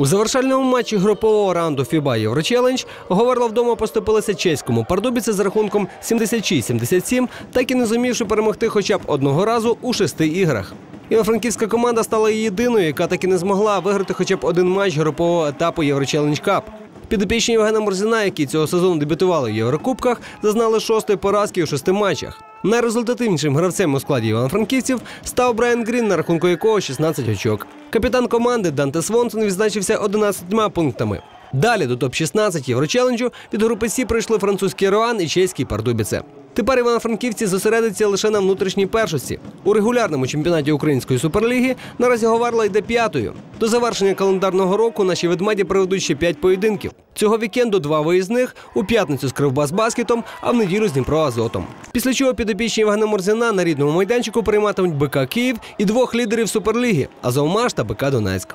У завершальному матчі групового раунду FIBA Єврочелендж Говерла вдома поступилися чеському Пардубіці з рахунком 76-77, так і не зумівши перемогти хоча б одного разу у шести іграх. Івано-франківська команда стала єдиною, яка так і не змогла виграти хоча б один матч групового етапу Єврочелендж Кап. Підопічні Євгена Морзіна, які цього сезону дебютували в Єврокубках, зазнали шостої поразки у шести матчах. Найрезультативнішим гравцем у складі івано-франківців став Брайан Грін, на рахунку якого 16 очок. Капітан команди Данте Свонсон відзначився 11 пунктами. Далі до топ-16 Єврочеленджу від групи Сі прийшли французький Роан і чеський Пардубіце. Тепер івано-франківці зосередяться лише на внутрішній першості. У регулярному чемпіонаті Української суперліги наразі Говерла йде п'ятою. До завершення календарного року наші ведмеді проведуть ще п'ять поєдинків. Цього вікенду два виїзних у п'ятницю з Кривбас Баскетом, а в неділю з Дніпро Азотом. Після чого підопічні Євгена Морзіна на рідному майданчику прийматимуть БК Київ і двох лідерів суперліги Азовмаш та БК Донецьк.